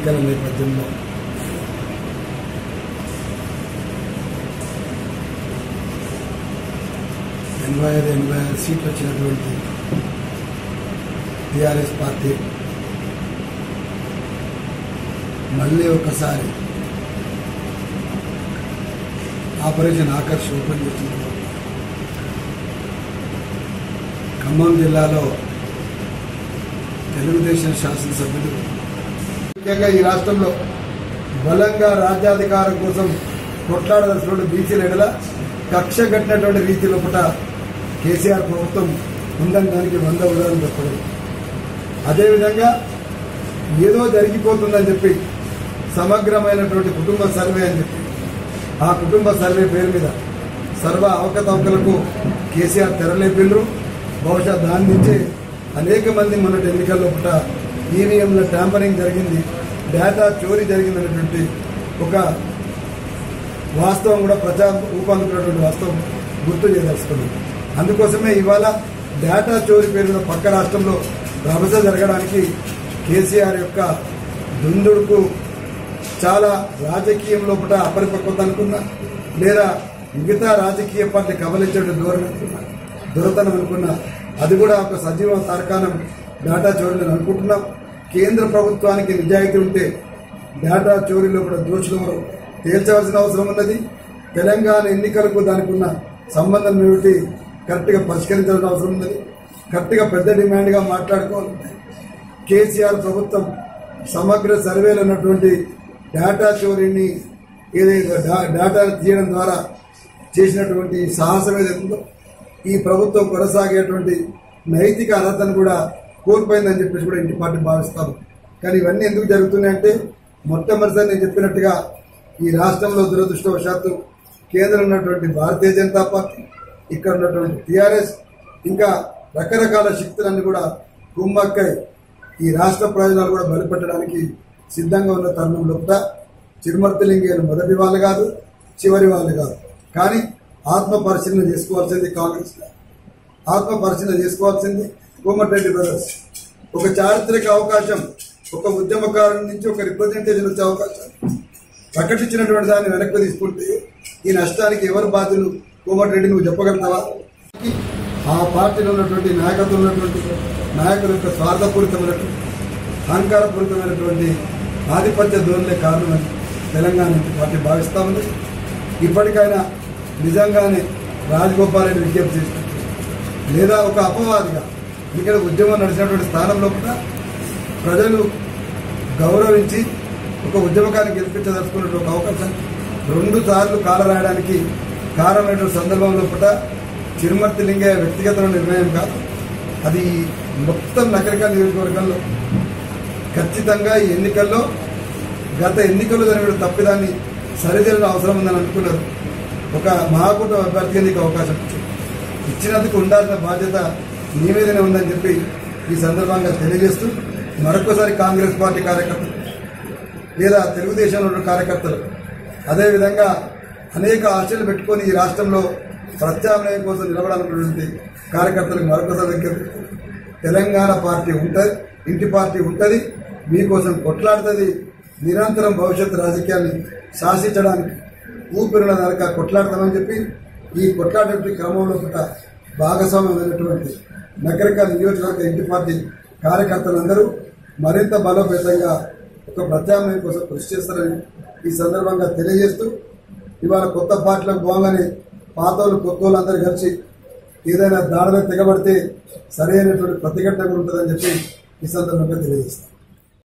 ఎన్నికల నేపథ్యంలో. ఎనభై ఐదు ఎనభై ఆరు సీట్లు వచ్చినటువంటి టీఆర్ఎస్ పార్టీ మళ్ళీ ఒకసారి ఆపరేషన్ ఆకర్ష్ ఓపెన్ చేసింది. ఖమ్మం జిల్లాలో తెలుగుదేశం శాసనసభ్యులు ముఖ్యంగా ఈ రాష్ట్రంలో బలంగా రాజ్యాధికారం కోసం కొట్లాడదలసినటువంటి బీసీల ఎడల కక్ష కట్టినటువంటి రీతి లోపల కేసీఆర్ ప్రభుత్వం ఉందని దానికి వంద ఉదాహరణ చెప్పడం అదేవిధంగా ఏదో జరిగిపోతుందని చెప్పి సమగ్రమైనటువంటి కుటుంబ సర్వే అని చెప్పి ఆ కుటుంబ సర్వే పేరు మీద సర్వ అవకతవకలకు కేసీఆర్ తెరలేపిల్లు బహుశా దాని నుంచే అనేక మంది మొన్నటి ఎన్నికల్లో పుట్ట ఈవీఎంల ట్యాంపరింగ్ జరిగింది. డేటా చోరీ జరిగిందనేటువంటి ఒక వాస్తవం కూడా ప్రజా ఊపందుకున్నటువంటి వాస్తవం గుర్తు చేయదలుచుకున్నాం. అందుకోసమే ఇవాళ డేటా చోరీ పేరు పక్క రాష్ట్రంలో రభస జరగడానికి కేసీఆర్ యొక్క దుందుడుకు చాలా రాజకీయం లోపల అపరిపక్వత అనుకున్నా లేదా మిగతా రాజకీయ పార్టీ కబలించడం ధోరణి అనుకున్నా దురతనం అనుకున్నా అది కూడా ఒక సజీవ తారకానం డేటా చోరీని అనుకుంటున్నాం. కేంద్ర ప్రభుత్వానికి నిజాయితీ ఉంటే డేటా చోరీలో కూడా దోషులు తేల్చవలసిన అవసరం ఉన్నది. తెలంగాణ ఎన్నికలకు దానికి ఉన్న సంబంధం ఏమిటి కరెక్ట్గా పరిష్కరించాల్సిన అవసరం ఉన్నది. కరెక్ట్గా పెద్ద డిమాండ్గా మాట్లాడుకోవాలి. కేసీఆర్ ప్రభుత్వం సమగ్ర సర్వేలు ఉన్నటువంటి డేటా చోరీని ఏదైతే డేటా తీయడం ద్వారా చేసినటువంటి సాహసం ఏదైతుందో ఈ ప్రభుత్వం కొనసాగేటువంటి నైతిక అర్హతను కూడా కోల్పోయిందని చెప్పేసి కూడా ఇంటి పార్టీ భావిస్తారు. కానీ ఇవన్నీ ఎందుకు జరుగుతున్నాయంటే మొట్టమొదటిసారి నేను చెప్పినట్టుగా ఈ రాష్ట్రంలో దురదృష్టవశాత్తు కేంద్రం ఉన్నటువంటి భారతీయ జనతా పార్టీ ఇక్కడ ఉన్నటువంటి టీఆర్ఎస్ ఇంకా రకరకాల శక్తులన్నీ కూడా కుమ్మక్కై ఈ రాష్ట్ర ప్రయోజనాలు కూడా బలిపెట్టడానికి సిద్ధంగా ఉన్న తరుణం లోపల చిరుమర్తిలింగేలు మొదటి వాళ్ళు కాదు చివరి వాళ్ళు కాదు. కానీ ఆత్మ పరిశీలన చేసుకోవాల్సింది కాంగ్రెస్. ఆత్మ పరిశీలన చేసుకోవాల్సింది కోమటిరెడ్డి బ్రదర్స్ ఒక చారిత్రక అవకాశం ఒక ఉద్యమకారుడి నుంచి ఒక రిప్రజెంటేషన్ వచ్చే అవకాశం. ప్రకటించినటువంటి దాన్ని వెనక్కి తీసుకుంటే ఈ నష్టానికి ఎవరు బాధ్యులు? కోమటిరెడ్డి నువ్వు చెప్పగలుగుతావా? ఆ పార్టీలో ఉన్నటువంటి నాయకత్వం ఉన్నటువంటి నాయకుల యొక్క స్వార్థపూరితమైనటువంటి అహంకారపూరితమైనటువంటి ఆధిపత్య ధోరణి కారణమని తెలంగాణ పార్టీ భావిస్తా ఉంది. ఇప్పటికైనా నిజంగానే రాజగోపాల్ రెడ్డి విజ్ఞప్తి చేసినట్టు లేదా ఒక అపవాదిగా ఇక్కడ ఉద్యమం నడిచినటువంటి స్థానంలో కూడా ప్రజలు గౌరవించి ఒక ఉద్యమకాన్ని గెలిపించదలుచుకున్న ఒక అవకాశం. రెండు సార్లు కాల రాయడానికి కారణమైనటువంటి సందర్భంలో కూడా చిరుమర్తి లింగయ్య వ్యక్తిగత నిర్ణయం కాదు. అది మొత్తం నగరికల్ నియోజకవర్గంలో ఖచ్చితంగా ఈ ఎన్నికల్లో గత ఎన్నికల్లో జరిగిన తప్పిదాన్ని సరిదిన అవసరం ఉందని అనుకున్నారు. ఒక మహాకూటమి అభ్యర్థిగా నీకు అవకాశం ఇచ్చినందుకు ఉండాల్సిన బాధ్యత నివేదన ఉందని చెప్పి ఈ సందర్భంగా తెలియజేస్తూ మరొకసారి కాంగ్రెస్ పార్టీ కార్యకర్తలు లేదా తెలుగుదేశంలో ఉన్న కార్యకర్తలు అదేవిధంగా అనేక ఆశలు పెట్టుకొని ఈ రాష్ట్రంలో ప్రత్యామ్నాయం కోసం నిలబడాలన్నటువంటి కార్యకర్తలకు మరొకసారి విజ్ఞప్తి తెలంగాణ పార్టీ ఉంటుంది ఇంటి పార్టీ ఉంటుంది మీకోసం కొట్లాడుతుంది నిరంతరం భవిష్యత్తు రాజకీయాన్ని శాసించడానికి ఊపిరిన దానిక కొట్లాడతామని చెప్పి ఈ కొట్లాడే క్రమంలో కూడా భాగస్వామ్యమైనటువంటి నగరిక నియోజకవర్గ ఇంటి పార్టీ కార్యకర్తలందరూ మరింత బలోపేతంగా ఒక ప్రత్యామ్నాయం కోసం కృషి చేస్తారని ఈ సందర్భంగా తెలియజేస్తూ ఇవాళ కొత్త పార్టీలకు పోగానే పాత వాళ్ళు అందరూ కలిసి ఏదైనా దాడిలో తెగబడితే సరైనటువంటి ప్రతిఘటన ఉంటుందని చెప్పి ఈ సందర్భంగా తెలియజేస్తాం.